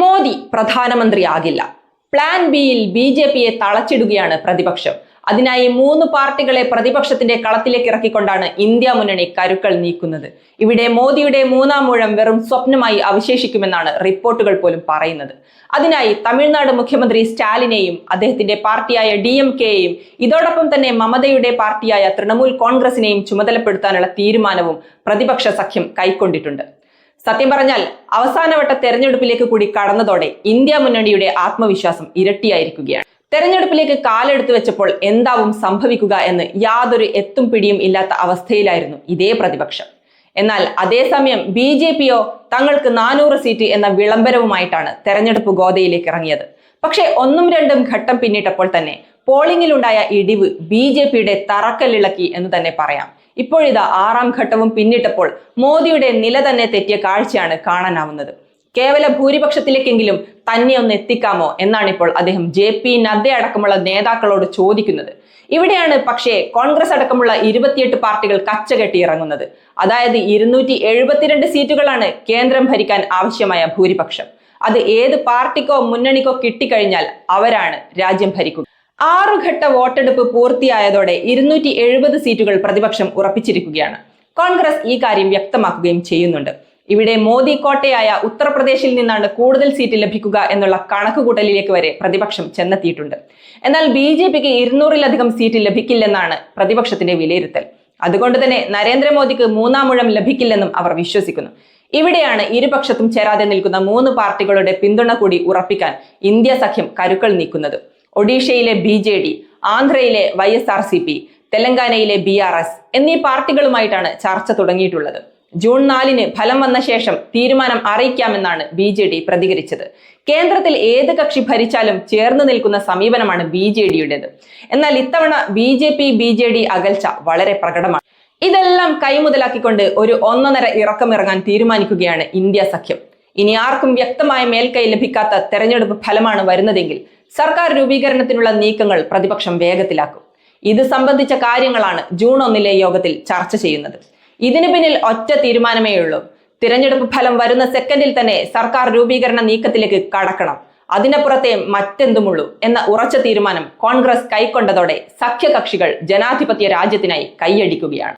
മോദി പ്രധാനമന്ത്രിയാകില്ല. പ്ലാൻ ബിയിൽ B J പിയെ തളച്ചിടുകയാണ് പ്രതിപക്ഷം. അതിനായി മൂന്ന് പാർട്ടികളെ പ്രതിപക്ഷത്തിന്റെ കളത്തിലേക്ക് ഇറക്കിക്കൊണ്ടാണ് ഇന്ത്യ മുന്നണി കരുക്കൾ നീക്കുന്നത്. ഇവിടെ മോദിയുടെ മൂന്നാം മൂഴം വെറും സ്വപ്നമായി അവശേഷിക്കുമെന്നാണ് റിപ്പോർട്ടുകൾ പോലും പറയുന്നത്. അതിനായി തമിഴ്നാട് മുഖ്യമന്ത്രി സ്റ്റാലിനെയും അദ്ദേഹത്തിന്റെ പാർട്ടിയായ ഡി എം കെയെയും ഇതോടൊപ്പം തന്നെ മമതയുടെ പാർട്ടിയായ തൃണമൂൽ കോൺഗ്രസിനെയും ചുമതലപ്പെടുത്താനുള്ള തീരുമാനവും പ്രതിപക്ഷ സഖ്യം കൈക്കൊണ്ടിട്ടുണ്ട്. സത്യം പറഞ്ഞാൽ അവസാനവട്ട തെരഞ്ഞെടുപ്പിലേക്ക് കൂടി കടന്നതോടെ ഇന്ത്യ മുന്നണിയുടെ ആത്മവിശ്വാസം ഇരട്ടിയായിരിക്കുകയാണ്. തെരഞ്ഞെടുപ്പിലേക്ക് കാലെടുത്തു വെച്ചപ്പോൾ എന്താവും സംഭവിക്കുക എന്ന് യാതൊരു എത്തും പിടിയും ഇല്ലാത്ത അവസ്ഥയിലായിരുന്നു ഇതേ പ്രതിപക്ഷം. എന്നാൽ അതേസമയം ബി ജെ പിയോ തങ്ങൾക്ക് നാനൂറ് സീറ്റ് എന്ന വിളംബരവുമായിട്ടാണ് തെരഞ്ഞെടുപ്പ് ഗോതയിലേക്ക് ഇറങ്ങിയത്. പക്ഷേ ഒന്നും രണ്ടും ഘട്ടം പിന്നിട്ടപ്പോൾ തന്നെ പോളിംഗിലുണ്ടായ ഇടിവ് ബി ജെ പിയുടെ തറക്കല്ലിളക്കി എന്ന് തന്നെ പറയാം. ഇപ്പോഴിതാ ആറാം ഘട്ടവും പിന്നിട്ടപ്പോൾ മോദിയുടെ നില തന്നെ തെറ്റിയ കാഴ്ചയാണ് കാണാനാവുന്നത്. കേവല ഭൂരിപക്ഷത്തിലേക്കെങ്കിലും തന്നെ ഒന്ന് എത്തിക്കാമോ എന്നാണ് ഇപ്പോൾ അദ്ദേഹം ജെ പി നദ്ദ അടക്കമുള്ള നേതാക്കളോട് ചോദിക്കുന്നത്. ഇവിടെയാണ് പക്ഷേ കോൺഗ്രസ് അടക്കമുള്ള ഇരുപത്തിയെട്ട് പാർട്ടികൾ കച്ചകെട്ടി ഇറങ്ങുന്നത്. അതായത് ഇരുന്നൂറ്റി എഴുപത്തിരണ്ട് സീറ്റുകളാണ് കേന്ദ്രം ഭരിക്കാൻ ആവശ്യമായ ഭൂരിപക്ഷം. അത് ഏത് പാർട്ടിക്കോ മുന്നണിക്കോ കിട്ടിക്കഴിഞ്ഞാൽ അവരാണ് രാജ്യം ഭരിക്കുക ആറുഘട്ട വോട്ടെടുപ്പ് പൂർത്തിയായതോടെ ഇരുന്നൂറ്റി എഴുപത് സീറ്റുകൾ പ്രതിപക്ഷം ഉറപ്പിച്ചിരിക്കുകയാണ്. കോൺഗ്രസ് ഈ കാര്യം വ്യക്തമാക്കുകയും ചെയ്യുന്നുണ്ട്. ഇവിടെ മോദി കോട്ടയായ ഉത്തർപ്രദേശിൽ നിന്നാണ് കൂടുതൽ സീറ്റ് ലഭിക്കുക എന്നുള്ള കണക്കുകൂട്ടലിലേക്ക് വരെ പ്രതിപക്ഷം ചെന്നെത്തിയിട്ടുണ്ട്. എന്നാൽ ബി ജെ പിക്ക് ഇരുന്നൂറിലധികം സീറ്റ് ലഭിക്കില്ലെന്നാണ് പ്രതിപക്ഷത്തിന്റെ വിലയിരുത്തൽ. അതുകൊണ്ട് തന്നെ നരേന്ദ്രമോദിക്ക് മൂന്നാം മുഴം ലഭിക്കില്ലെന്നും അവർ വിശ്വസിക്കുന്നു. ഇവിടെയാണ് ഇരുപക്ഷത്തും ചേരാതെ നിൽക്കുന്ന മൂന്ന് പാർട്ടികളുടെ പിന്തുണ കൂടി ഉറപ്പിക്കാൻ ഇന്ത്യ സഖ്യം കരുക്കൾ നീക്കുന്നത്. ഒഡീഷയിലെ B J D ആന്ധ്രയിലെ Y S R C P തെലങ്കാനയിലെ ബി ആർ എസ് എന്നീ പാർട്ടികളുമായിട്ടാണ് ചർച്ച തുടങ്ങിയിട്ടുള്ളത്. ജൂൺ നാലിന് ഫലം വന്ന ശേഷം തീരുമാനം അറിയിക്കാമെന്നാണ് ബി ജെ ഡി പ്രതികരിച്ചത്. കേന്ദ്രത്തിൽ ഏത് കക്ഷി ഭരിച്ചാലും ചേർന്ന് നിൽക്കുന്ന സമീപനമാണ് ബി ജെ ഡിയുടേത്. എന്നാൽ ഇത്തവണ B J P B J D അകൽച്ച വളരെ പ്രകടമാണ്. ഇതെല്ലാം കൈമുതലാക്കിക്കൊണ്ട് ഒരു ഒന്നൊന്നര ഇറക്കമിറങ്ങാൻ തീരുമാനിക്കുകയാണ് ഇന്ത്യ സഖ്യം. ഇനി ആർക്കും വ്യക്തമായ മേൽക്കൈ ലഭിക്കാത്ത തെരഞ്ഞെടുപ്പ് ഫലമാണ് വരുന്നതെങ്കിൽ സർക്കാർ രൂപീകരണത്തിനുള്ള നീക്കങ്ങൾ പ്രതിപക്ഷം വേഗത്തിലാക്കും. ഇത് സംബന്ധിച്ച കാര്യങ്ങളാണ് ജൂൺ ഒന്നിലെ യോഗത്തിൽ ചർച്ച ചെയ്യുന്നത്. ഇതിനു പിന്നിൽ ഒറ്റ തീരുമാനമേ ഉള്ളൂ. തിരഞ്ഞെടുപ്പ് ഫലം വരുന്ന സെക്കൻഡിൽ തന്നെ സർക്കാർ രൂപീകരണ നീക്കത്തിലേക്ക് കടക്കണം. അതിനപ്പുറത്തെ മറ്റെന്തുമുള്ളൂ എന്ന ഉറച്ച തീരുമാനം കോൺഗ്രസ് കൈക്കൊണ്ടതോടെ സഖ്യകക്ഷികൾ ജനാധിപത്യ രാജ്യത്തിനായി കൈയടിക്കുകയാണ്.